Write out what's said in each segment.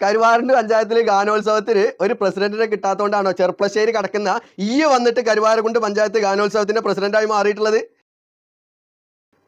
കരുവാരണ്ട് പഞ്ചായത്തിലെ ഗാനോത്സവത്തിന് ഒരു പ്രസിഡന്റിനെ കിട്ടാത്തതുകൊണ്ടാണോ ചെർപ്പളശ്ശേരി കടക്കുന്ന ഈ വന്നിട്ട് കരുവാരക്കുണ്ട് പഞ്ചായത്ത് ഗാനോത്സവത്തിന്റെ പ്രസിഡന്റായി മാറിയിട്ടുള്ളത്?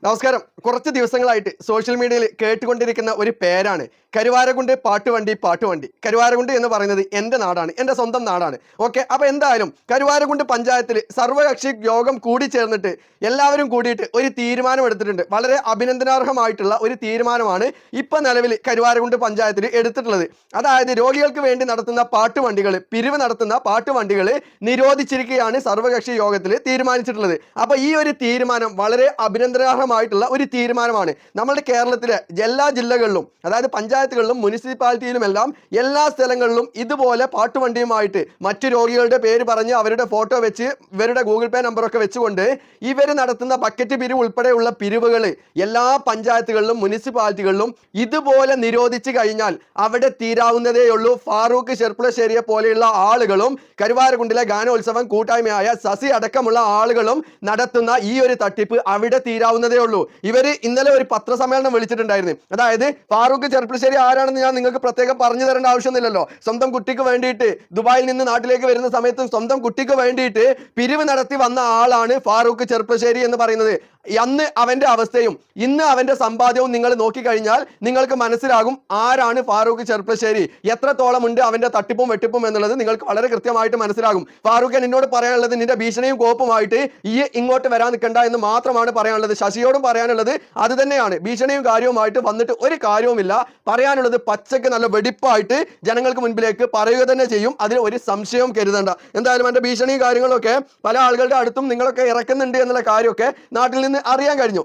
നമസ്കാരം. കുറച്ച് ദിവസങ്ങളായിട്ട് സോഷ്യൽ മീഡിയയിൽ കേട്ടുകൊണ്ടിരിക്കുന്ന ഒരു പേരാണ് കരുവാരകുണ്ട് പാട്ടുവണ്ടി പാട്ടുവണ്ടി. കരുവാരകുണ്ട് എന്ന് പറയുന്നത് എന്റെ നാടാണ് എന്റെ സ്വന്തം നാടാണ്. ഓക്കെ അപ്പോൾ എന്തായാലും കരുവാരകുണ്ട് പഞ്ചായത്തിൽ സർവകക്ഷി യോഗം കൂടി ചേർന്നിട്ട് എല്ലാവരും കൂടിയിട്ട് ഒരു തീരുമാനം എടുത്തിട്ടുണ്ട്. വളരെ അഭിനന്ദനാർഹമായിട്ടുള്ള ഒരു തീരുമാനമാണ് ഇപ്പം നിലവിൽ കരുവാരകുണ്ട് പഞ്ചായത്തിൽ എടുത്തിട്ടുള്ളത്. അതായത് രോഗികൾക്ക് വേണ്ടി നടത്തുന്ന പാട്ടുവണ്ടികൾ പിരിവ് നടത്തുന്ന പാട്ടുവണ്ടികൾ നിരോധിച്ചിരിക്കുകയാണ് സർവകക്ഷി യോഗത്തിൽ തീരുമാനിച്ചിട്ടുള്ളത്. അപ്പോൾ ഈ ഒരു തീരുമാനം വളരെ അഭിനന്ദനാർഹമായിട്ടുള്ള ഒരു തീരുമാനമാണ്. നമ്മുടെ കേരളത്തിലെ എല്ലാ ജില്ലകളിലും അതായത് പഞ്ചായത്തുകളിലും മുനിസിപ്പാലിറ്റിയിലും എല്ലാം എല്ലാ സ്ഥലങ്ങളിലും ഇതുപോലെ പാട്ടുവണ്ടിയുമായിട്ട് മറ്റു രോഗികളുടെ പേര് പറഞ്ഞ് അവരുടെ ഫോട്ടോ വെച്ച് ഇവരുടെ ഗൂഗിൾ പേ നമ്പറൊക്കെ വെച്ചുകൊണ്ട് ഇവർ നടത്തുന്ന ബക്കറ്റ് പിരിവ് ഉൾപ്പെടെയുള്ള പിരിവുകൾ എല്ലാ പഞ്ചായത്തുകളിലും മുനിസിപ്പാലിറ്റികളിലും ഇതുപോലെ നിരോധിച്ചു കഴിഞ്ഞാൽ അവിടെ തീരാവുന്നതേയുള്ളൂ ഫാറൂഖ് ചെർപ്പുളശ്ശേരിയെ പോലെയുള്ള ആളുകളും കരുവാരകുണ്ടിലെ ഗാനോത്സവം കൂട്ടായ്മയായ സസി അടക്കമുള്ള ആളുകളും നടത്തുന്ന ഈ ഒരു തട്ടിപ്പ് അവിടെ തീരാവുന്നതേ ഉള്ളൂ. ഇവർ ഇന്നലെ ഒരു പത്രസമ്മേളനം വിളിച്ചിട്ടുണ്ടായിരുന്നു. അതായത് ഫാറൂഖ് ചെറുപ്പശ്ശേരി ആരാണെന്ന് ഞാൻ നിങ്ങൾക്ക് പ്രത്യേകം പറഞ്ഞു തരേണ്ട ആവശ്യമൊന്നുമില്ലല്ലോ. സ്വന്തം കുട്ടിക്ക് വേണ്ടിയിട്ട് ദുബായിൽ നിന്ന് നാട്ടിലേക്ക് വരുന്ന സമയത്ത് സ്വന്തം കുട്ടിക്ക് വേണ്ടിയിട്ട് പിരിവ് നടത്തി വന്ന ആളാണ് ഫാറൂഖ് ചെർപ്പശ്ശേരി എന്ന് പറയുന്നത്. അന്ന് അവന്റെ അവസ്ഥയും ഇന്ന് അവന്റെ സമ്പാദ്യവും നിങ്ങൾ നോക്കിക്കഴിഞ്ഞാൽ നിങ്ങൾക്ക് മനസ്സിലാകും ആരാണ് ഫാറൂഖ് ചെർപ്പശ്ശേരി. എത്രത്തോളം ഉണ്ട് അവന്റെ തട്ടിപ്പും വെട്ടിപ്പും എന്നുള്ളത് നിങ്ങൾക്ക് വളരെ കൃത്യമായിട്ട് മനസ്സിലാകും. ഫാറൂഖ് എന്നോട് പറയാനുള്ളത് നിന്റെ ഭീഷണിയും കോപ്പുമായിട്ട് ഈ ഇങ്ങോട്ട് വരാൻ നിൽക്കണ്ട എന്ന് മാത്രമാണ് പറയാനുള്ളത്. ശശിയോടും പറയാനുള്ളത് അത് തന്നെയാണ്. ഭീഷണിയും കാര്യവുമായിട്ട് വന്നിട്ട് ഒരു കാര്യവുമില്ല. പറയാനുള്ളത് പച്ചക്ക് നല്ല വെടിപ്പായിട്ട് ജനങ്ങൾക്ക് മുൻപിലേക്ക് പറയുക തന്നെ ചെയ്യും. അതിൽ ഒരു സംശയവും കരുതണ്ട. എന്തായാലും എന്റെ ഭീഷണിയും കാര്യങ്ങളൊക്കെ പല ആളുകളുടെ അടുത്തും നിങ്ങളൊക്കെ ഇറക്കുന്നുണ്ട് എന്നുള്ള കാര്യമൊക്കെ നാട്ടിൽ നിന്ന് അറിയാൻ കഴിഞ്ഞു.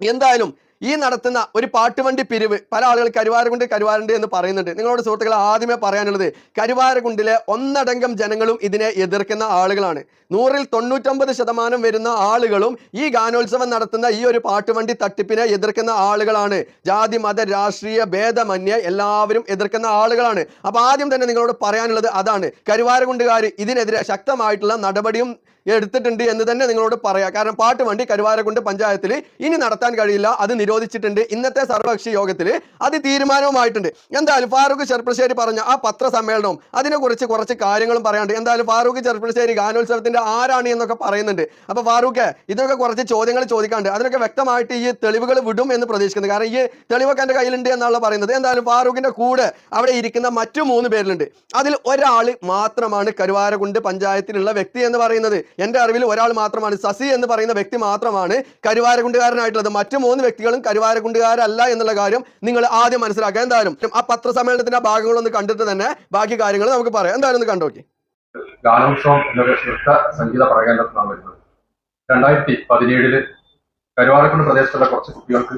എന്തായാലും ഈ നടത്തുന്ന ഒരു പാട്ടുവണ്ടി പിരിവ് പല ആളുകൾ കരുവാരകുണ്ട് കരുവാരുണ്ട് എന്ന് പറയുന്നുണ്ട്. നിങ്ങളോട് സുഹൃത്തുക്കൾ ആദ്യമേ പറയാനുള്ളത് കരുവാരകുണ്ടിലെ ഒന്നടങ്കം ജനങ്ങളും ഇതിനെ എതിർക്കുന്ന ആളുകളാണ്. നൂറിൽ തൊണ്ണൂറ്റൊമ്പത് ശതമാനം വരുന്ന ആളുകളും ഈ ഗാനോത്സവം നടത്തുന്ന ഈ ഒരു പാട്ടുവണ്ടി തട്ടിപ്പിനെ എതിർക്കുന്ന ആളുകളാണ്. ജാതി മത രാഷ്ട്രീയ ഭേദമന്യേ എല്ലാവരും എതിർക്കുന്ന ആളുകളാണ്. അപ്പോൾ ആദ്യം തന്നെ നിങ്ങളോട് പറയാനുള്ളത് അതാണ്. കരുവാരകുണ്ടുകാർ ഇതിനെതിരെ ശക്തമായിട്ടുള്ള നടപടിയും എടുത്തിട്ടുണ്ട് എന്ന് തന്നെ നിങ്ങളോട് പറയാം. കാരണം പാട്ട് വണ്ടി കരുവാരക്കുണ്ട് പഞ്ചായത്തിൽ ഇനി നടത്താൻ കഴിയില്ല. അത് നിരോധിച്ചിട്ടുണ്ട്. ഇന്നത്തെ സർവകക്ഷി യോഗത്തിൽ അത് തീരുമാനവുമായിട്ടുണ്ട്. എന്തായാലും ഫാറൂഖ് ചെർപ്പശ്ശേരി പറഞ്ഞ ആ പത്രസമ്മേളനവും അതിനെക്കുറിച്ച് കുറച്ച് കാര്യങ്ങളും പറയാനുണ്ട്. എന്തായാലും ഫാറൂഖ് ചെർപ്പശ്ശേരി ഗാനോത്സവത്തിന്റെ ആരാണ് എന്നൊക്കെ പറയുന്നുണ്ട്. അപ്പോൾ ഫാറൂഖ് ഇതിനൊക്കെ കുറച്ച് ചോദ്യങ്ങൾ ചോദിക്കാണ്ട് അതിനൊക്കെ വ്യക്തമായിട്ട് ഈ തെളിവുകൾ വിടും എന്ന് പ്രതീക്ഷിക്കുന്നത് കാരണം ഈ തെളിവൊക്കെ എന്റെ കയ്യിലുണ്ട് എന്നാണ് പറയുന്നത്. എന്തായാലും ഫാറൂഖിന്റെ കൂടെ അവിടെ ഇരിക്കുന്ന മറ്റു മൂന്ന് പേരിലുണ്ട്. അതിൽ ഒരാൾ മാത്രമാണ് കരുവാരകുണ്ട് പഞ്ചായത്തിലുള്ള വ്യക്തി എന്ന് പറയുന്നത്. എന്റെ അറിവിൽ ഒരാൾ മാത്രമാണ്. ശശി എന്ന് പറയുന്ന വ്യക്തി മാത്രമാണ് കരുവാരകുണ്ടുകാരനായിട്ടുള്ളത്. മറ്റു മൂന്ന് വ്യക്തികളും കരുവാരകുണ്ടുകാരല്ല എന്നുള്ള കാര്യം നിങ്ങൾ ആദ്യം മനസ്സിലാക്കുക. എന്തായാലും ആ പത്രസമ്മേളനത്തിന്റെ ഭാഗങ്ങളൊന്ന് കണ്ടിട്ട് തന്നെ ബാക്കി കാര്യങ്ങൾ നമുക്ക് പറയാം. എന്തായാലും ഒന്ന് കണ്ടോക്കി. സംഗീത രണ്ടായിരത്തി പതിനേഴിൽ കരുവാരക്കുണ്ട് പ്രദേശത്തുള്ള കുറച്ച് കുട്ടികൾക്ക്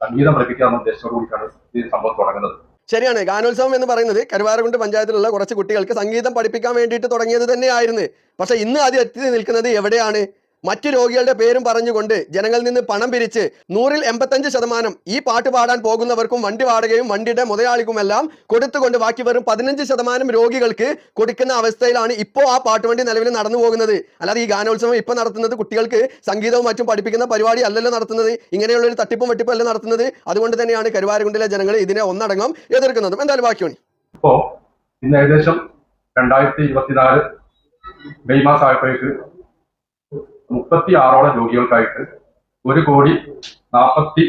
സംഗീതം പഠിപ്പിക്കാമെന്ന ഉദ്ദേശത്തോടു കൂടിയാണ് ഈ സംഭവം തുടങ്ങുന്നത്. ശരിയാണ്. ഗാനോത്സവം എന്ന് പറയുന്നത് കരുവാരകുണ്ട് പഞ്ചായത്തിലുള്ള കുറച്ച് കുട്ടികൾക്ക് സംഗീതം പഠിപ്പിക്കാൻ വേണ്ടിയിട്ട് തുടങ്ങിയത് തന്നെയായിരുന്നു. പക്ഷെ ഇന്ന് അത് എത്തി നിൽക്കുന്നത് എവിടെയാണ്? മറ്റു രോഗികളുടെ പേരും പറഞ്ഞുകൊണ്ട് ജനങ്ങളിൽ നിന്ന് പണം പിരിച്ച് നൂറിൽ എൺപത്തഞ്ച് ശതമാനം ഈ പാട്ട് പാടാൻ പോകുന്നവർക്കും വണ്ടി വാടകയും വണ്ടിയുടെ മുതലാളിക്കുമെല്ലാം കൊടുത്തുകൊണ്ട് ബാക്കി വെറും പതിനഞ്ച് ശതമാനം രോഗികൾക്ക് കൊടുക്കുന്ന അവസ്ഥയിലാണ് ഇപ്പോൾ ആ പാട്ടുവണ്ടി നിലവിൽ നടന്നു പോകുന്നത്. അല്ലാതെ ഈ ഗാനോത്സവം ഇപ്പോൾ നടത്തുന്നത് കുട്ടികൾക്ക് സംഗീതവും മറ്റും പഠിപ്പിക്കുന്ന പരിപാടി അല്ലല്ലോ നടത്തുന്നത്. ഇങ്ങനെയുള്ള ഒരു തട്ടിപ്പും വെട്ടിപ്പും അല്ല നടത്തുന്നത്. അതുകൊണ്ട് തന്നെയാണ് കരുവാരകുണ്ടിലെ ജനങ്ങൾ ഇതിനെ ഒന്നടങ്കം എതിർക്കുന്നതും. എന്തായാലും ബാക്കിയാണ് ഇപ്പോ ഇന്ന് ഏകദേശം രണ്ടായിരത്തി ഇരുപത്തിനാല് മെയ് മാസം ആയപ്പോഴേക്ക് മുപ്പത്തി ആറോളം രോഗികൾക്കായിട്ട് ഒരു കോടി നാൽപ്പത്തി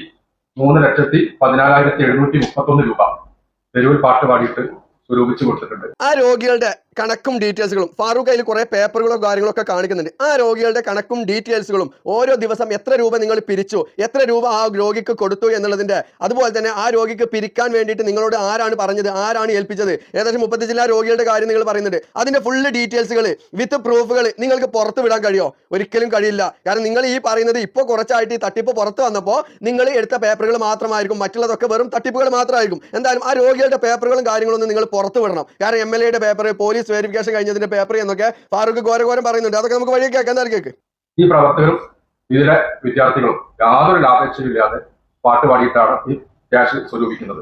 മൂന്ന് ലക്ഷത്തി പതിനാലായിരത്തി എഴുന്നൂറ്റി മുപ്പത്തൊന്ന് രൂപ തെരുവിൽ പാട്ട് പാടിയിട്ട് സ്വരൂപിച്ചു കൊടുത്തിട്ടുണ്ട്. ആ രോഗികളുടെ കണക്കും ഡീറ്റെയിൽസുകളും. ഫാറൂഖ് അതിൽ കുറെ പേപ്പറുകളോ കാര്യങ്ങളൊക്കെ കാണിക്കുന്നുണ്ട്. ആ രോഗികളുടെ കണക്കും ഡീറ്റെയിൽസുകളും ഓരോ ദിവസം എത്ര രൂപ നിങ്ങൾ പിരിച്ചു എത്ര രൂപ ആ രോഗിക്ക് കൊടുത്തു എന്നുള്ളതിന്റെ അതുപോലെ തന്നെ ആ രോഗിക്ക് പിരിക്കാൻ വേണ്ടിയിട്ട് നിങ്ങളോട് ആരാണ് പറഞ്ഞത് ആരാണ് ഏൽപ്പിച്ചത്? ഏകദേശം മുപ്പത്തി ജില്ലാ രോഗികളുടെ കാര്യം നിങ്ങൾ പറയുന്നുണ്ട്. അതിന്റെ ഫുള്ള് ഡീറ്റെയിൽസുകൾ വിത്ത് പ്രൂഫുകൾ നിങ്ങൾക്ക് പുറത്ത് വിടാൻ കഴിയോ? ഒരിക്കലും കഴിയില്ല. കാരണം നിങ്ങൾ ഈ പറയുന്നത് ഇപ്പോൾ കുറച്ചായിട്ട് ഈ തട്ടിപ്പ് പുറത്ത് വന്നപ്പോൾ നിങ്ങൾ എടുത്ത പേപ്പറുകൾ മാത്രമായിരിക്കും. മറ്റുള്ളതൊക്കെ വെറും തട്ടിപ്പുകൾ മാത്രമായിരിക്കും. എന്തായാലും ആ രോഗികളുടെ പേപ്പറുകളും കാര്യങ്ങളൊന്നും നിങ്ങൾ പുറത്ത് വിടണം. കാരണം എം എൽ എയുടെ പേപ്പർ പോലീസ് വെരിഫിക്കേഷൻ കഴിഞ്ഞതിന്റെ പേപ്പർ എന്നൊക്കെ ഫാറൂഖ് ഘോരഘോരം പറയുന്നുണ്ട്. അതൊക്കെ നമുക്ക് വഴിയൊക്കെ കേൾക്കാൻ കേൾക്ക് ഈ പ്രവർത്തകരും ഇതിലെ വിദ്യാർത്ഥികളും യാതൊരു ലാഭേച്ഛയില്ലാതെ പാട്ട് പാടിയിട്ടാണ് ഈ ക്യാഷ് സ്വരൂപിക്കുന്നത്.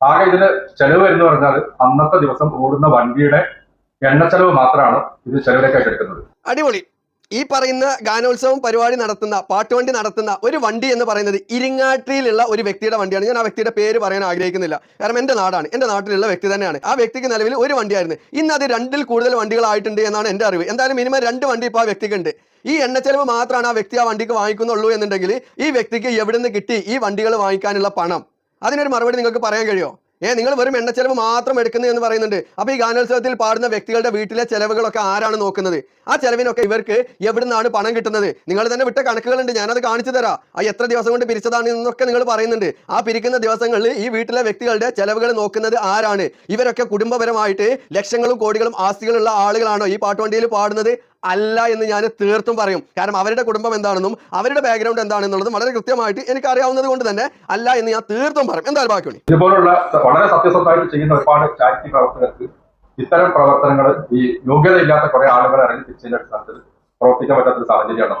ആകെ ഇതിന് ചെലവ് എന്ന് പറഞ്ഞാൽ അന്നത്തെ ദിവസം ഓടുന്ന വണ്ടിയുടെ എണ്ണ ചെലവ് മാത്രമാണ് ഇത് ചെലവിലേക്കായിട്ട് എടുക്കുന്നത്. അടിപൊളി. ഈ പറയുന്ന ഗാനോത്സവം പരിപാടി നടത്തുന്ന പാട്ടുവണ്ടി നടത്തുന്ന ഒരു വണ്ടി എന്ന് പറയുന്നത് ഇരിങ്ങാട്ടിയിലുള്ള ഒരു വ്യക്തിയുടെ വണ്ടിയാണ്. ഞാൻ ആ വ്യക്തിയുടെ പേര് പറയാൻ ആഗ്രഹിക്കുന്നില്ല. കാരണം എന്റെ നാടാണ്. എന്റെ നാട്ടിലുള്ള വ്യക്തി തന്നെയാണ്. ആ വ്യക്തിക്ക് നിലവിൽ ഒരു വണ്ടിയായിരുന്നു. ഇന്ന് അത് രണ്ടിൽ കൂടുതൽ വണ്ടികളായിട്ടുണ്ട് എന്നാണ് എന്റെ അറിവ്. എന്തായാലും മിനിമം രണ്ട് വണ്ടി ഇപ്പോൾ ആ വ്യക്തിക്ക് ഉണ്ട് ഈ ചെലവ് മാത്രമാണ് ആ വ്യക്തി ആ വണ്ടിക്ക് വാങ്ങിക്കുന്നുള്ളൂ എന്നുണ്ടെങ്കിൽ ഈ വ്യക്തിക്ക് എവിടെ നിന്ന് കിട്ടി ഈ വണ്ടികൾ വാങ്ങിക്കാനുള്ള പണം? അതിനൊരു മറുപടി നിങ്ങൾക്ക് പറയാൻ കഴിയുമോ? ഏ നിങ്ങൾ വെറും എണ്ണ ചെലവ് മാത്രം എടുക്കുന്നത് എന്ന് പറയുന്നുണ്ട്. അപ്പൊ ഈ ഗാനോത്സവത്തിൽ പാടുന്ന വ്യക്തികളുടെ വീട്ടിലെ ചെലവുകളൊക്കെ ആരാണ് നോക്കുന്നത്? ആ ചെലവിനൊക്കെ ഇവർക്ക് എവിടുന്നാണ് പണം കിട്ടുന്നത്? നിങ്ങൾ തന്നെ വിട്ട കണക്കുകളുണ്ട് ഞാനത് കാണിച്ചു തരാം. ആ എത്ര ദിവസം കൊണ്ട് പിരിച്ചതാണ് എന്നൊക്കെ നിങ്ങൾ പറയുന്നുണ്ട്. ആ പിരിക്കുന്ന ദിവസങ്ങളിൽ ഈ വീട്ടിലെ വ്യക്തികളുടെ ചെലവുകൾ നോക്കുന്നത് ആരാണ്? ഇവരൊക്കെ കുടുംബപരമായിട്ട് ലക്ഷങ്ങളും കോടികളും ആസ്തികളുള്ള ആളുകളാണോ ഈ പാട്ടുവണ്ടിയിൽ പാടുന്നത്? അല്ല എന്ന് ഞാൻ തീർത്തും പറയും. കാരണം അവരുടെ കുടുംബം എന്താണെന്നും അവരുടെ ബാക്ക്ഗ്രൗണ്ട് എന്താണെന്നുള്ളതും വളരെ കൃത്യമായിട്ട് എനിക്ക് അറിയാവുന്നത് കൊണ്ട് തന്നെ അല്ല എന്ന് ഞാൻ തീർത്തും പറയും. എന്തായാലും ബാക്കിയുള്ളൂ ഇതുപോലുള്ള വളരെ സത്യസന്ധമായിട്ട് ചെയ്യുന്ന ഒരുപാട് ചാരിറ്റി പ്രവർത്തകർക്ക് ഇത്തരം പ്രവർത്തനങ്ങൾ ഈ യോഗ്യത ഇല്ലാത്ത കുറെ ആളുകൾ ഇറങ്ങി തിരിച്ചതിന്റെ അടിസ്ഥാനത്തിൽ പ്രവർത്തിക്കാൻ പറ്റാത്ത സാഹചര്യമാണ്.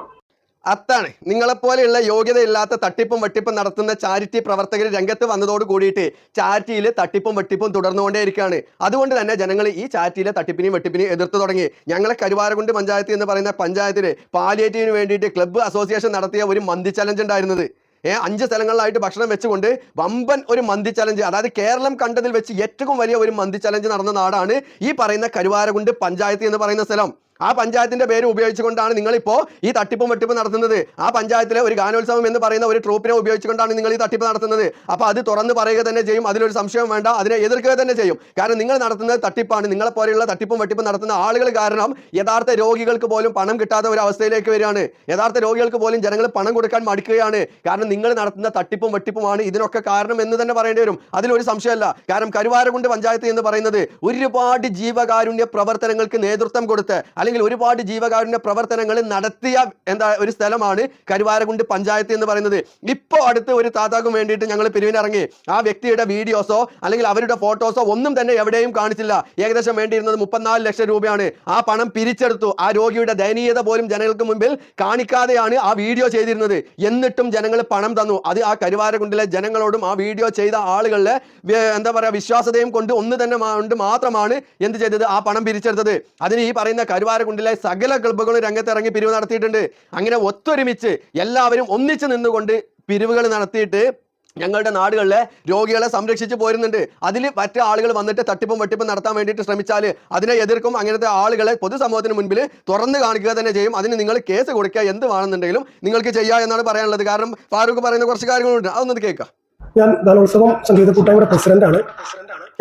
അതാണ് നിങ്ങളെപ്പോലെയുള്ള യോഗ്യതയില്ലാത്ത തട്ടിപ്പും വെട്ടിപ്പും നടത്തുന്ന ചാരിറ്റി പ്രവർത്തകർ രംഗത്ത് വന്നതോട് കൂടിയിട്ട് ചാരിറ്റിയിൽ തട്ടിപ്പും വെട്ടിപ്പും തുടർന്നുകൊണ്ടേയിരിക്കുകയാണ് അതുകൊണ്ട് തന്നെ ജനങ്ങൾ ഈ ചാരിറ്റിയിലെ തട്ടിപ്പിനെയും വെട്ടിപ്പിനെയും എതിർത്ത് തുടങ്ങി. ഞങ്ങളെ കരുവാരകുണ്ട് പഞ്ചായത്ത് എന്ന് പറയുന്ന പഞ്ചായത്തിൽ പാലിയേറ്റീവിന് വേണ്ടിയിട്ട് ക്ലബ്ബ് അസോസിയേഷൻ നടത്തിയ ഒരു മന്തി ചലഞ്ച് ഉണ്ടായിരുന്നത്. ഏഹ് അഞ്ച് സ്ഥലങ്ങളിലായിട്ട് ഭക്ഷണം വെച്ചുകൊണ്ട് വമ്പൻ ഒരു മന്തി ചലഞ്ച് അതായത് കേരളം കണ്ടതിൽ വെച്ച് ഏറ്റവും വലിയ ഒരു മന്തി ചലഞ്ച് നടന്ന നാടാണ് ഈ പറയുന്ന കരുവാരകുണ്ട് പഞ്ചായത്ത് എന്ന് പറയുന്ന സ്ഥലം. ആ പഞ്ചായത്തിന്റെ പേര് ഉപയോഗിച്ചുകൊണ്ടാണ് നിങ്ങളിപ്പോ ഈ തട്ടിപ്പും വെട്ടിപ്പും നടത്തുന്നത്. ആ പഞ്ചായത്തിലെ ഒരു ഗാനോത്സവം എന്ന് പറയുന്ന ഒരു ട്രൂപ്പിനെ ഉപയോഗിച്ചുകൊണ്ടാണ് നിങ്ങൾ ഈ തട്ടിപ്പ് നടത്തുന്നത്. അപ്പൊ അത് തുറന്ന് പറയുക തന്നെ ചെയ്യും. അതിലൊരു സംശയം വേണ്ട. അതിനെ എതിർക്കുക തന്നെ ചെയ്യും. കാരണം നിങ്ങൾ നടത്തുന്നത് തട്ടിപ്പാണ്. നിങ്ങളെ പോലെയുള്ള തട്ടിപ്പും വെട്ടിപ്പും നടത്തുന്ന ആളുകൾ കാരണം യഥാർത്ഥ രോഗികൾക്ക് പോലും പണം കിട്ടാത്ത ഒരു അവസ്ഥയിലേക്ക് വരികയാണ്. യഥാർത്ഥ രോഗികൾക്ക് പോലും ജനങ്ങൾ പണം കൊടുക്കാൻ മടിക്കുകയാണ്. കാരണം നിങ്ങൾ നടത്തുന്ന തട്ടിപ്പും വെട്ടിപ്പുമാണ് ഇതിനൊക്കെ കാരണം എന്ന് തന്നെ പറയേണ്ടി വരും. അതിലൊരു സംശയമല്ല. കാരണം കരുവാരകുണ്ട് പഞ്ചായത്ത് എന്ന് പറയുന്നത് ഒരുപാട് ജീവകാരുണ്യ പ്രവർത്തനങ്ങൾക്ക് നേതൃത്വം കൊടുത്ത് അല്ലെങ്കിൽ ഒരുപാട് ജീവകാരുണ്യ പ്രവർത്തനങ്ങൾ നടത്തിയ എന്താ ഒരു സ്ഥലമാണ് കരുവാരകുണ്ട് പഞ്ചായത്ത് എന്ന് പറയുന്നത്. ഇപ്പോൾ അടുത്ത് ഒരു താത്താക്കും വേണ്ടിയിട്ട് ഞങ്ങൾ പിരിവിനിറങ്ങി. ആ വ്യക്തിയുടെ വീഡിയോസോ അല്ലെങ്കിൽ അവരുടെ ഫോട്ടോസോ ഒന്നും തന്നെ എവിടെയും കാണിച്ചില്ല. ഏകദേശം വേണ്ടിയിരുന്നത് മുപ്പത്തിനാല് ലക്ഷം രൂപയാണ്. ആ പണം പിരിച്ചെടുത്തു. ആ രോഗിയുടെ ദയനീയത പോലും ജനങ്ങൾക്ക് മുമ്പിൽ കാണിക്കാതെയാണ് ആ വീഡിയോ ചെയ്തിരുന്നത്. എന്നിട്ടും ജനങ്ങൾ പണം തന്നു. അത് ആ കരുവാരകുണ്ടിലെ ജനങ്ങളോടും ആ വീഡിയോ ചെയ്ത ആളുകളിലെ എന്താ പറയുക വിശ്വാസതയും കൊണ്ട് ഒന്ന് തന്നെ കൊണ്ട് മാത്രമാണ് എന്ത് ചെയ്തത്? ആ പണം പിരിച്ചെടുത്തത്. അതിന് ഈ പറയുന്ന കരുവാരകുണ്ടിലെ സകല ക്ലബ്ബുകളും രംഗത്തിറങ്ങി പിരിവ് നടത്തിയിട്ടുണ്ട്. അങ്ങനെ ഒത്തൊരുമിച്ച് എല്ലാവരും ഒന്നിച്ച് നിന്നുകൊണ്ട് പിരിവുകൾ നടത്തിയിട്ട് ഞങ്ങളുടെ നാടുകളിലെ രോഗികളെ സംരക്ഷിച്ച് പോരുന്നുണ്ട്. അതിൽ മറ്റു ആളുകൾ വന്നിട്ട് തട്ടിപ്പും വെട്ടിപ്പും നടത്താൻ വേണ്ടിയിട്ട് ശ്രമിച്ചാൽ അതിനെ എതിർക്കും. അങ്ങനത്തെ ആളുകളെ പൊതുസമൂഹത്തിന് മുൻപിൽ തുറന്നു കാണിക്കുക തന്നെ ചെയ്യും. അതിന് നിങ്ങൾ കേസ് കൊടുക്കുക എന്ത് വേണമെന്നുണ്ടെങ്കിലും നിങ്ങൾക്ക് ചെയ്യുക എന്നാണ് പറയാനുള്ളത്. കാരണം ഫാറൂഖ് പറയുന്ന കുറച്ച് കാര്യങ്ങളുണ്ട്. അതൊന്നത് കേൾക്കാം. ഞാൻ ഗാനോത്സവം സംഗീത കൂട്ടായ്മയുടെ പ്രസിഡന്റാണ്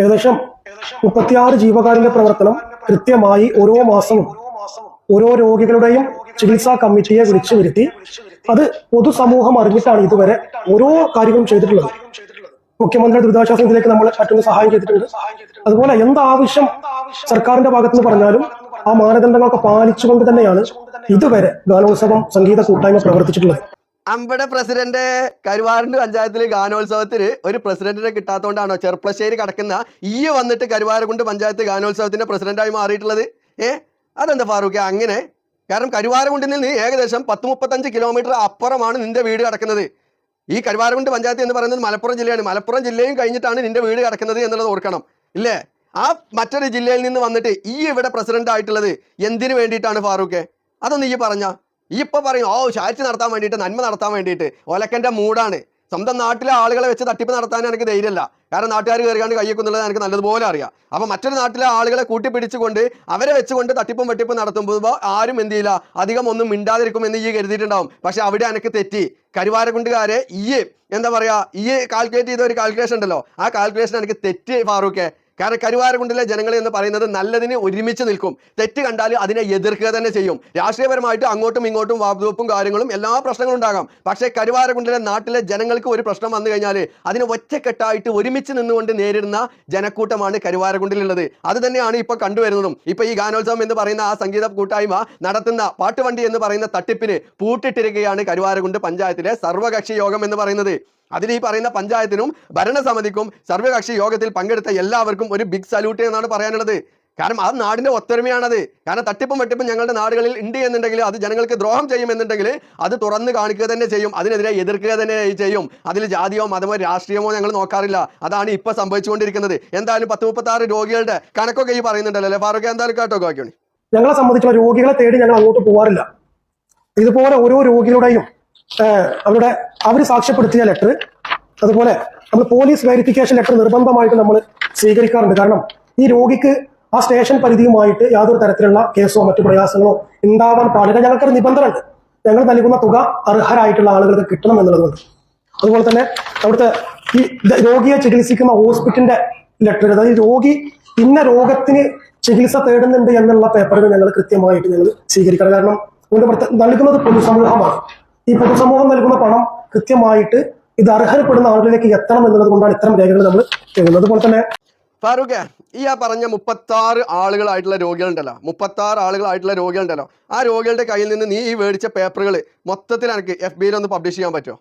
ഏകദേശം മുപ്പത്തിയാറ് ജീവകാരുണ്യ പ്രവർത്തനം കൃത്യമായി ഓരോ മാസവും ഓരോ രോഗികളുടെയും ചികിത്സാ കമ്മിറ്റിയെ വിളിച്ചു വരുത്തി. അത് പൊതുസമൂഹം അറിഞ്ഞിട്ടാണ് ഇതുവരെ ഓരോ കാര്യങ്ങളും ചെയ്തിട്ടുള്ളത്. മുഖ്യമന്ത്രി ദുരിതാശ്വാസ നിധിയിലേക്ക് നമ്മൾ മറ്റൊന്ന് സഹായം ചെയ്തിട്ടുണ്ട്. അതുപോലെ എന്താവശ്യം സർക്കാരിന്റെ ഭാഗത്തുനിന്ന് പറഞ്ഞാലും ആ മാനദണ്ഡങ്ങളൊക്കെ പാലിച്ചുകൊണ്ട് തന്നെയാണ് ഇതുവരെ ഗാനോത്സവം സംഗീത കൂട്ടായ്മ പ്രവർത്തിച്ചിട്ടുള്ളത്. അമ്പടെ പ്രസിഡന്റ് കരുവാരണ്ട് പഞ്ചായത്തിൽ ഗാനോത്സവത്തിന് ഒരു പ്രസിഡന്റിനെ കിട്ടാത്തതുകൊണ്ടാണോ ചെർപ്പളശ്ശേരി കടക്കുന്ന ഈ വന്നിട്ട് കരുവാരകുണ്ട് പഞ്ചായത്ത് ഗാനോത്സവത്തിന്റെ പ്രസിഡന്റായി മാറിയിട്ടുള്ളത്? ഏ? അതെന്താ ഫാറൂഖ്? അങ്ങനെ. കാരണം കരുവാരകുണ്ടിൽ നിന്ന് ഏകദേശം പത്ത് മുപ്പത്തഞ്ച് കിലോമീറ്റർ അപ്പുറമാണ് നിന്റെ വീട് കിടക്കുന്നത്. ഈ കരുവാരകുണ്ട് പഞ്ചായത്ത് എന്ന് പറയുന്നത് മലപ്പുറം ജില്ലയാണ്. മലപ്പുറം ജില്ലയും കഴിഞ്ഞിട്ടാണ് നിന്റെ വീട് കിടക്കുന്നത് എന്നുള്ളത് ഓർക്കണം. ഇല്ലേ? ആ മറ്റൊരു ജില്ലയിൽ നിന്ന് വന്നിട്ട് ഈ ഇവിടെ പ്രസിഡന്റ് ആയിട്ടുള്ളത് എന്തിനു വേണ്ടിയിട്ടാണ് ഫാറൂഖ്? അതൊന്ന് ഈ പറഞ്ഞ. ഈ ഇപ്പൊ പറയും ഓ ചാറ്റ് നടത്താൻ വേണ്ടിയിട്ട് നന്മ നടത്താൻ വേണ്ടിയിട്ട്. ഒലക്കന്റെ മൂടാണ്. സ്വന്തം നാട്ടിലെ ആളുകളെ വെച്ച് തട്ടിപ്പ് നടത്താൻ എനിക്ക് ധൈര്യമല്ല. കാരണം നാട്ടുകാർ കയറിയാണ്ട് കയ്യേക്കുന്നുള്ളത് എനിക്ക് നല്ലതുപോലെ അറിയാം. അപ്പം മറ്റൊരു നാട്ടിലെ ആളുകളെ കൂട്ടി പിടിച്ചുകൊണ്ട് അവരെ വെച്ചുകൊണ്ട് തട്ടിപ്പും വെട്ടിപ്പും നടത്തുമ്പോൾ ആരും എന്ത് ചെയ്യില്ല. അധികം ഒന്നും മിണ്ടാതിരിക്കും എന്ന് ഈ കരുതിയിട്ടുണ്ടാവും. പക്ഷെ അവിടെ എനിക്ക് തെറ്റി. കരുവാരക്കുണ്ടുകാരെ ഈ എന്താ പറയുക ഈ കാൽക്കുലേറ്റ് ചെയ്ത ഒരു കാൽക്കുലേഷൻ ഉണ്ടല്ലോ. ആ കാൽക്കുലേഷൻ എനിക്ക് തെറ്റി ഫാറൂഖെ. കാരണം കരുവാരക്കുണ്ടിലെ ജനങ്ങൾ എന്ന് പറയുന്നത് നല്ലതിന് ഒരുമിച്ച് നിൽക്കും. തെറ്റ് കണ്ടാൽ അതിനെ എതിർക്കുക തന്നെ ചെയ്യും. രാഷ്ട്രീയപരമായിട്ട് അങ്ങോട്ടും ഇങ്ങോട്ടും വാതുവെപ്പും കാര്യങ്ങളും എല്ലാ പ്രശ്നങ്ങളും ഉണ്ടാകാം. പക്ഷേ കരുവാരക്കുണ്ടിലെ നാട്ടിലെ ജനങ്ങൾക്ക് ഒരു പ്രശ്നം വന്നു കഴിഞ്ഞാൽ അതിന് ഒറ്റക്കെട്ടായിട്ട് ഒരുമിച്ച് നിന്നുകൊണ്ട് നേരിടുന്ന ജനക്കൂട്ടമാണ് കരുവാരക്കുണ്ടിലുള്ളത് അത് തന്നെയാണ് ഇപ്പോൾ കണ്ടുവരുന്നതും. ഇപ്പോൾ ഈ ഗാനോത്സവം എന്ന് പറയുന്ന ആ സംഗീത കൂട്ടായ്മ നടത്തുന്ന പാട്ടുവണ്ടി എന്ന് പറയുന്ന തട്ടിപ്പിന് പൂട്ടിട്ടിരിക്കുകയാണ് കരുവാരക്കുണ്ട് പഞ്ചായത്തിലെ സർവകക്ഷി യോഗം എന്ന് പറയുന്നത്. അതിൽ ഈ പറയുന്ന പഞ്ചായത്തിനും ഭരണസമിതിക്കും സർവകക്ഷി യോഗത്തിൽ പങ്കെടുത്ത എല്ലാവർക്കും ഒരു ബിഗ് സല്യൂട്ട് എന്നാണ് പറയാനുള്ളത്. കാരണം ആ നാടിന്റെ ഒത്തൊരുമയാണത്. കാരണം തട്ടിപ്പും വെട്ടിപ്പും ഞങ്ങളുടെ നാടുകളിൽ ഉണ്ട് എന്നുണ്ടെങ്കിൽ അത് ജനങ്ങൾക്ക് ദ്രോഹം ചെയ്യുമെന്നുണ്ടെങ്കിൽ അത് തുറന്ന് കാണിക്കുക തന്നെ ചെയ്യും. അതിനെതിരെ എതിർക്കുക തന്നെ ചെയ്യും. അതിൽ ജാതിയോ മതമോ രാഷ്ട്രീയമോ ഞങ്ങൾ നോക്കാറില്ല. അതാണ് ഇപ്പൊ സംഭവിച്ചുകൊണ്ടിരിക്കുന്നത്. എന്തായാലും പത്ത് മുപ്പത്തി ആറ് രോഗികളുടെ കണക്കൊക്കെ ഈ പറയുന്നുണ്ടല്ലോ അല്ലെ? ഫാറൂഖ് എന്തായാലും കേട്ടോ ഞങ്ങളെ സംബന്ധിച്ചുള്ള രോഗികളെ തേടി ഞങ്ങൾ അങ്ങോട്ട് പോവാറില്ല. ഇതുപോലെ ഓരോ രോഗികളുടെയും അവരുടെ അവർ സാക്ഷ്യപ്പെടുത്തിയ ലെറ്റർ അതുപോലെ നമ്മൾ പോലീസ് വെരിഫിക്കേഷൻ ലെറ്റർ നിർബന്ധമായിട്ട് നമ്മൾ സ്വീകരിക്കാറുണ്ട്. കാരണം ഈ രോഗിക്ക് ആ സ്റ്റേഷൻ പരിധിയുമായിട്ട് യാതൊരു തരത്തിലുള്ള കേസോ മറ്റു പ്രയാസങ്ങളോ ഉണ്ടാവാൻ പാടില്ല. ഞങ്ങൾക്കൊരു നിബന്ധന ഉണ്ട് ഞങ്ങൾ നൽകുന്ന തുക അർഹരായിട്ടുള്ള ആളുകൾക്ക് കിട്ടണം എന്നുള്ളതുകൊണ്ട്. അതുപോലെ തന്നെ അവിടുത്തെ ഈ രോഗിയെ ചികിത്സിക്കുന്ന ഹോസ്പിറ്റലിന്റെ ലെറ്റർ അതായത് രോഗി ഇന്ന രോഗത്തിന് ചികിത്സ തേടുന്നുണ്ട് എന്നുള്ള പേപ്പറുകൾ ഞങ്ങൾ കൃത്യമായിട്ട് ഞങ്ങൾ സ്വീകരിക്കണം കാരണം നൽകുന്നത് പൊതുസമൂഹമാണ്. ഈ പൊതുസമൂഹം നൽകുന്ന പണം കൃത്യമായിട്ട് ഇത് അർഹരപ്പെടുന്ന ആളുകളിലേക്ക് എത്തണം എന്നുള്ളത് കൊണ്ടാണ് ഇത്തരം രേഖകൾ നമ്മൾ ചെയ്യുന്നത്. അതുപോലെ തന്നെ ഫാറൂഖ് ഈ ആ പറഞ്ഞ മുപ്പത്താറ് ആളുകളായിട്ടുള്ള രോഗികളുണ്ടല്ലോ. മുപ്പത്താറ് ആളുകളായിട്ടുള്ള രോഗികളുണ്ടല്ലോ. ആ രോഗികളുടെ കയ്യിൽ നിന്ന് നീ ഈ മേടിച്ച പേപ്പറുകൾ മൊത്തത്തിൽ എനിക്ക് എഫ് ബിയിൽ ഒന്ന് പബ്ലിഷ് ചെയ്യാൻ പറ്റുമോ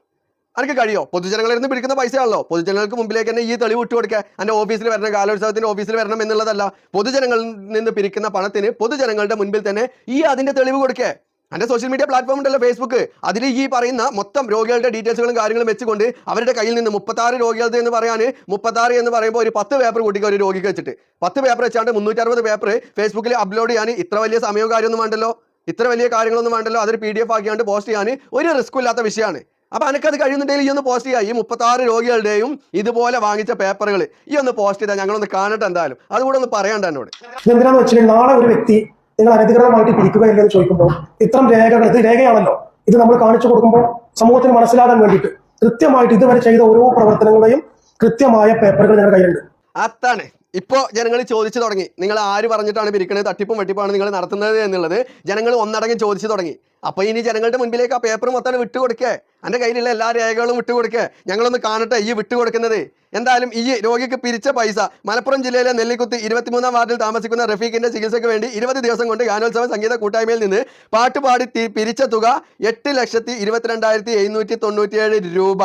എനിക്ക് കഴിയോ? പൊതുജനങ്ങളിൽ നിന്ന് പിടിക്കുന്ന പൈസയാണല്ലോ. പൊതുജനങ്ങൾക്ക് മുമ്പിലേക്ക് തന്നെ ഈ തെളിവ് ഇട്ട് കൊടുക്കുക. എന്റെ ഓഫീസിൽ വരണം കാലോത്സവത്തിന്റെ ഓഫീസിൽ വരണം എന്നുള്ളതല്ല. പൊതുജനങ്ങളിൽ നിന്ന് പിരിക്കുന്ന പണത്തിന് പൊതുജനങ്ങളുടെ മുൻപിൽ തന്നെ ഈ അതിന്റെ തെളിവ് കൊടുക്കേ എന്റെ സോഷ്യൽ മീഡിയ പ്ലാറ്റ്ഫോം ഉണ്ടല്ലോ ഫേസ്ബുക്ക് അതിൽ ഈ പറയുന്ന മൊത്തം രോഗികളുടെ ഡീറ്റെയിൽസുകളും കാര്യങ്ങളും വെച്ചുകൊണ്ട് അവരുടെ കയ്യിൽ നിന്ന് മുപ്പത്താറ് രോഗികളുടെ എന്ന് പറയാൻ മുപ്പത്താറ് എന്ന് പറയുമ്പോൾ ഒരു പത്ത് പേപ്പർ കൂട്ടിക്കുക ഒരു രോഗിക്ക് വെച്ചിട്ട്. പത്ത് പേപ്പർ വെച്ചാണ്ട് മുന്നൂറ്ററുപത് പേപ്പർ ഫേസ്ബുക്കിൽ അപ്ലോഡ് ചെയ്യാൻ ഇത്ര വലിയ സമയവും കാര്യമൊന്നും വേണ്ടല്ലോ. ഇത്ര വലിയ കാര്യങ്ങളൊന്നും വേണ്ടല്ലോ. അതൊരു പി ഡി എഫ് ആക്കിയാണ്ട് പോസ്റ്റ് ചെയ്യാൻ ഒരു റിസ്ക്കും ഇല്ലാത്ത വിഷയമാണ് അപ്പോൾ അനക്കത് കഴിയുന്നുണ്ടെങ്കിൽ ഈ ഒന്ന് പോസ്റ്റ് ചെയ്യുക ഈ മുപ്പത്താറ് രോഗികളുടെയും ഇതുപോലെ വാങ്ങിച്ച പേപ്പറുകൾ ഈ ഒന്ന് പോസ്റ്റ് ചെയ്താൽ ഞങ്ങളൊന്ന് കാണട്ടെ എന്തായാലും. അതുകൂടെ ഒന്ന് പറയാണ്ട് എന്നോട്. എന്തിനാണെന്ന് വെച്ചാൽ നാളെ ഒരു വ്യക്തി നിങ്ങൾ അനധികൃതമായിട്ട് പിരിക്കുക എന്ന് ചോദിക്കുമ്പോൾ ഇത്തരം രേഖകൾ ഇത് രേഖയാണല്ലോ. ഇത് നമ്മൾ കാണിച്ചു കൊടുക്കുമ്പോൾ സമൂഹത്തിന് മനസ്സിലാകാൻ വേണ്ടിയിട്ട് കൃത്യമായിട്ട് ഇതുവരെ ചെയ്ത ഓരോ പ്രവർത്തനങ്ങളെയും കൃത്യമായ പേപ്പറുകൾ ഞങ്ങളുടെ കയ്യിലുണ്ട്. അതാണ്. ഇപ്പോൾ ജനങ്ങൾ ചോദിച്ചു തുടങ്ങി. നിങ്ങൾ ആര് പറഞ്ഞിട്ടാണ് പിരിക്കണത്? തട്ടിപ്പും വെട്ടിപ്പാണ് നിങ്ങൾ നടത്തുന്നത് എന്നുള്ളത് ജനങ്ങൾ ഒന്നടങ്ങി ചോദിച്ചു തുടങ്ങി. അപ്പോൾ ഇനി ജനങ്ങളുടെ മുൻപിലേക്ക് ആ പേപ്പർ മൊത്തം വിട്ടുകൊടുക്കേ എന്റെ കയ്യിലുള്ള എല്ലാ രേഖകളും വിട്ടു വിട്ടുകൊടുക്കേ ഞങ്ങളൊന്ന് കാണട്ടെ ഈ വിട്ടുകൊടുക്കുന്നത് എന്തായാലും ഈ രോഗിക്ക് പിരിച്ച പൈസ മലപ്പുറം ജില്ലയിലെ നെല്ലിക്കുത്ത് ഇരുപത്തിമൂന്നാം വാർഡിൽ താമസിക്കുന്ന റഫീഖിന്റെ ചികിത്സയ്ക്ക് വേണ്ടി ഇരുപത് ദിവസം കൊണ്ട് ഗാനോത്സവ സംഗീത കൂട്ടായ്മയിൽ നിന്ന് പാട്ടുപാടി പിരിച്ച തുക എട്ട് ലക്ഷത്തി ഇരുപത്തിരണ്ടായിരത്തി എഴുന്നൂറ്റി തൊണ്ണൂറ്റിയേഴ് രൂപ.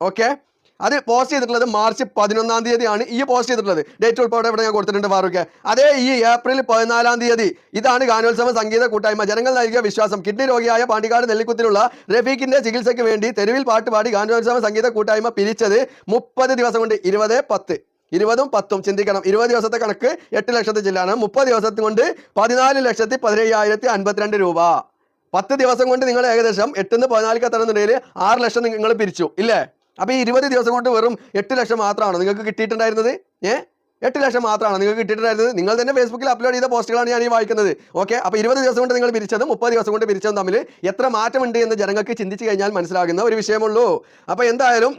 ഓക്കെ അത് പോസ്റ്റ് ചെയ്തിട്ടുള്ളത് മാർച്ച് പതിനൊന്നാം തീയതിയാണ് ഈ പോസ്റ്റ് ചെയ്തിട്ടുള്ളത്. ഡേറ്റ് ഉൾപ്പെടെ ഇവിടെ ഞാൻ കൊടുത്തിട്ടുണ്ട് ഫാറൂഖ്. അതേ ഈ ഏപ്രിൽ പതിനാലാം തീയതി ഇതാണ് ഗാനോത്സവ സംഗീത കൂട്ടായ്മ. ജനങ്ങൾ നൽകിയ വിശ്വാസം. കിഡ്നി രോഗിയായ പാണ്ടിക്കാട് നെല്ലിക്കുത്തിലുള്ള റഫീഖിന്റെ ചികിത്സയ്ക്ക് വേണ്ടി തെരുവിൽ പാട്ടുപാടി ഗാനോത്സവ സംഗീത കൂട്ടായ്മ പിരിച്ചത് മുപ്പത് ദിവസം കൊണ്ട് ഇരുപത് പത്ത്. ഇരുപതും പത്തും ചിന്തിക്കണം. ഇരുപത് ദിവസത്തെ കണക്ക് എട്ട് ലക്ഷത്തി ചില്ലാണ്. മുപ്പത് ദിവസത്തെ കൊണ്ട് പതിനാല് ലക്ഷത്തി പതിനയ്യായിരത്തി അൻപത്തിരണ്ട് രൂപ. പത്ത് ദിവസം കൊണ്ട് നിങ്ങൾ ഏകദേശം എട്ടിന്ന് പതിനാലിക്ക് എത്തണമെന്നുണ്ടെങ്കിൽ ആറ് ലക്ഷം നിങ്ങൾ പിരിച്ചു. ഇല്ലേ? അപ്പൊ ഈ ഇരുപത് ദിവസം കൊണ്ട് വെറും എട്ട് ലക്ഷം മാത്രമാണ് നിങ്ങൾക്ക് കിട്ടിയിട്ടുണ്ടായിരുന്നത്? ഏ? എട്ട് ലക്ഷം മാത്രമാണ് നിങ്ങൾക്ക് കിട്ടിയിട്ടുണ്ടായിരുന്നത്? നിങ്ങൾ തന്നെ ഫേസ്ബുക്കിൽ അപ്ലോഡ് ചെയ്ത പോസ്റ്റുകളാണ് ഞാൻ ഈ വായിക്കുന്നത്. ഓക്കെ അപ്പോൾ ഇരുപത് ദിവസം കൊണ്ട് നിങ്ങൾ പിരിച്ചതും മുപ്പത് ദിവസം കൊണ്ട് പിരിച്ചതും തമ്മിൽ എത്ര മാറ്റമുണ്ട് എന്ന് ജനങ്ങൾക്ക് ചിന്തിച്ചു കഴിഞ്ഞാൽ മനസ്സിലാകുന്ന ഒരു വിഷയമുള്ളൂ. അപ്പോൾ എന്തായാലും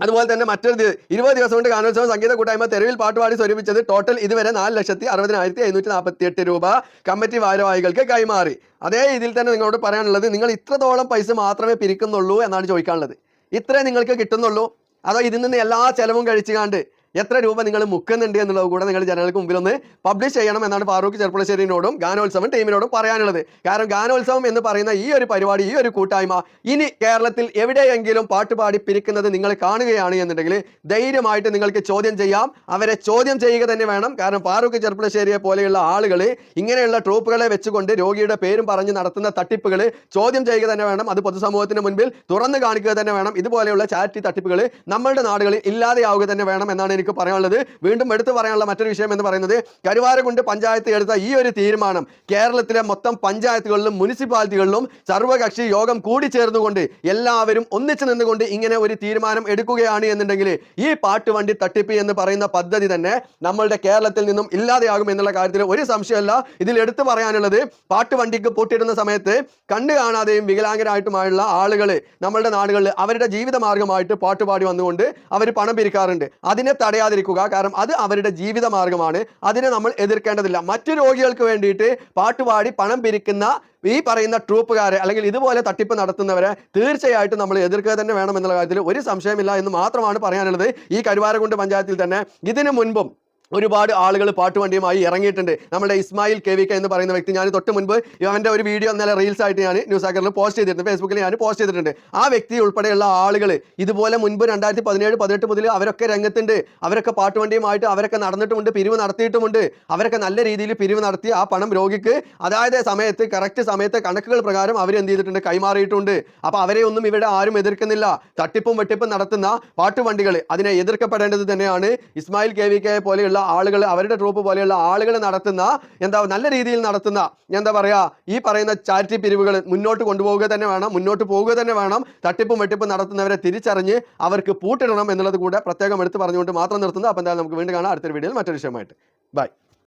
അതുപോലെ തന്നെ മറ്റൊരു ഇരുപത് ദിവസം കൊണ്ട് ഗാനോത്സവം സംഗീത കൂട്ടായ്മ തെരുവിൽ പാട്ടുപാടി സ്വരൂപിച്ചത് ടോട്ടൽ ഇതുവരെ നാല് ലക്ഷത്തി അറുപതിനായിരത്തി എഴുന്നൂറ്റി നാൽപ്പത്തി എട്ട് രൂപ കമ്മിറ്റി ഭാരവാഹികൾക്ക് കൈമാറി. അതേ ഇതിൽ തന്നെ നിങ്ങളോട് പറയാനുള്ളത് നിങ്ങൾ ഇത്രത്തോളം പൈസ മാത്രമേ പിരിക്കുന്നുള്ളൂ എന്നാണ് ചോദിക്കാനുള്ളത്. ഇത്രേ നിങ്ങൾക്ക് കിട്ടുന്നുള്ളൂ. അതോ ഇതിൽ നിന്ന് എല്ലാ ചെലവും കഴിച്ചുകാണ്ട് എത്ര രൂപ നിങ്ങൾ മുക്കുന്നുണ്ട് എന്നുള്ളത് കൂടെ നിങ്ങൾ ജനങ്ങൾക്ക് മുമ്പിൽ ഒന്ന് പബ്ലിഷ് ചെയ്യണം എന്നാണ് ഫാറൂഖ് ചെറുപ്പളശ്ശേരിനോടും ഗാനോത്സവം ടീമിനോടും പറയാനുള്ളത്. കാരണം ഗാനോത്സവം എന്ന് പറയുന്ന ഈ ഒരു പരിപാടി ഈ ഒരു കൂട്ടായ്മ ഇനി കേരളത്തിൽ എവിടെയെങ്കിലും പാട്ടുപാടി പിരിക്കുന്നത് നിങ്ങൾ കാണുകയാണ് എന്നുണ്ടെങ്കിൽ ധൈര്യമായിട്ട് നിങ്ങൾക്ക് ചോദ്യം ചെയ്യാം. അവരെ ചോദ്യം ചെയ്യുക തന്നെ വേണം. കാരണം ഫാറൂഖ് ചെറുപ്പളശ്ശേരിയെ പോലെയുള്ള ആളുകൾ ഇങ്ങനെയുള്ള ട്രൂപ്പുകളെ വെച്ചുകൊണ്ട് രോഗിയുടെ പേരും പറഞ്ഞ് നടത്തുന്ന തട്ടിപ്പുകൾ ചോദ്യം ചെയ്യുക തന്നെ വേണം. അത് പൊതുസമൂഹത്തിന് മുൻപിൽ തുറന്നു കാണിക്കുക തന്നെ വേണം. ഇതുപോലെയുള്ള ചാരിറ്റി തട്ടിപ്പുകൾ നമ്മളുടെ നാടുകളിൽ ഇല്ലാതെയാവുക തന്നെ വേണം എന്നാണ് എനിക്ക് പറയാനുള്ളത്. വീണ്ടും എടുത്തു പറയാനുള്ള മറ്റൊരു വിഷയം എന്ന് പറയുന്നത് കരുവാരകുണ്ട് പഞ്ചായത്ത് എടുത്ത ഈ ഒരു തീരുമാനം കേരളത്തിലെ മൊത്തം പഞ്ചായത്തുകളിലും മുനിസിപ്പാലിറ്റികളിലും സർവകക്ഷി യോഗം കൂടി ചേർന്നുകൊണ്ട് എല്ലാവരും ഒന്നിച്ചു നിന്നുകൊണ്ട് ഇങ്ങനെ ഒരു തീരുമാനം എടുക്കുകയാണ് എന്നുണ്ടെങ്കിൽ ഈ പാട്ടുവണ്ടി തട്ടിപ്പ് എന്ന് പറയുന്ന പദ്ധതി തന്നെ നമ്മളുടെ കേരളത്തിൽ നിന്നും ഇല്ലാതെയാകും എന്നുള്ള കാര്യത്തിൽ ഒരു സംശയമല്ല. ഇതിൽ എടുത്തു പറയാനുള്ളത് പാട്ടുവണ്ടിക്ക് പൂട്ടിയിടുന്ന സമയത്ത് കണ്ണു കാണാതെയും വികലാംഗരായിട്ടുമായുള്ള ആളുകൾ നമ്മളുടെ നാടുകളിൽ അവരുടെ ജീവിത മാർഗമായിട്ട് പാട്ടുപാടി വന്നുകൊണ്ട് അവർ പണം പിരിക്കാറുണ്ട്. അതിനെ തടയാതിരിക്കുക. കാരണം അത് അവരുടെ ജീവിത മാർഗമാണ്. അതിനെ നമ്മൾ എതിർക്കേണ്ടതില്ല. മറ്റു രോഗികൾക്ക് വേണ്ടിയിട്ട് പാട്ടുപാടി പണം പിരിക്കുന്ന ഈ പറയുന്ന ട്രൂപ്പുകാരെ അല്ലെങ്കിൽ ഇതുപോലെ തട്ടിപ്പ് നടത്തുന്നവരെ തീർച്ചയായിട്ടും നമ്മൾ എതിർക്കുക തന്നെ വേണം എന്നുള്ള കാര്യത്തിൽ ഒരു സംശയമില്ല എന്ന് മാത്രമാണ് പറയാനുള്ളത്. ഈ കരുവാരകുണ്ട് പഞ്ചായത്തിൽ തന്നെ ഇതിനു മുൻപും ഒരുപാട് ആളുകൾ പാട്ടുവണ്ടിയുമായി ഇറങ്ങിയിട്ടുണ്ട്. നമ്മുടെ ഇസ്മായിൽ കെ വി കെ എന്ന് പറയുന്ന വ്യക്തി. ഞാൻ തൊട്ട് മുൻപ് അവന്റെ ഒരു വീഡിയോ ഇന്നലെ റീൽസ് ആയിട്ട് ഞാൻ ന്യൂസ് ആക്കറിൽ പോസ്റ്റ് ചെയ്തിട്ടുണ്ട്. ഫേസ്ബുക്കിൽ ഞാൻ പോസ്റ്റ് ചെയ്തിട്ടുണ്ട്. ആ വ്യക്തി ഉൾപ്പെടെയുള്ള ആളുകൾ ഇതുപോലെ മുൻപ് രണ്ടായിരത്തി പതിനേഴ് പതിനെട്ട് മുതൽ അവരൊക്കെ രംഗത്തുണ്ട്. അവരൊക്കെ പാട്ടുവണ്ടിയുമായിട്ട് അവരൊക്കെ നടന്നിട്ടുമുണ്ട് പിരിവ് നടത്തിയിട്ടുമുണ്ട്. അവരൊക്കെ നല്ല രീതിയിൽ പിരിവ് നടത്തി ആ പണം രോഗിക്ക് അതായത് സമയത്ത് കറക്റ്റ് സമയത്തെ കണക്കുകൾ പ്രകാരം അവർ എന്ത് ചെയ്തിട്ടുണ്ട് കൈമാറിയിട്ടുണ്ട്. അപ്പോൾ അവരെ ഒന്നും ഇവിടെ ആരും എതിർക്കുന്നില്ല. തട്ടിപ്പും വെട്ടിപ്പും നടത്തുന്ന പാട്ടുവണ്ടികൾ അതിനെ എതിർക്കപ്പെടേണ്ടത് തന്നെയാണ് ഇസ്മായിൽ കെ വി കെ പോലെയുള്ള ആളുകൾ അവരുടെ ട്രൂപ്പ് പോലെയുള്ള ആളുകൾ നടത്തുന്ന എന്താ നല്ല രീതിയിൽ നടത്തുന്ന എന്താ പറയുക ഈ പറയുന്ന ചാരിറ്റി പിരിവുകൾ മുന്നോട്ട് കൊണ്ടുപോവുക തന്നെ വേണം മുന്നോട്ട് പോവുക തന്നെ വേണം തട്ടിപ്പും വെട്ടിപ്പും നടത്തുന്നവരെ തിരിച്ചറിഞ്ഞ് അവർക്ക് പൂട്ടിടണം എന്നുള്ളത് കൂടെ പ്രത്യേകം എടുത്ത് പറഞ്ഞുകൊണ്ട് മാത്രം നിർത്തുന്നത് അപ്പോൾ എന്തായാലും നമുക്ക് വീണ്ടും കാണാം. അടുത്തൊരു വീഡിയോയിൽ മറ്റൊരു വിഷയമായിട്ട് ബൈ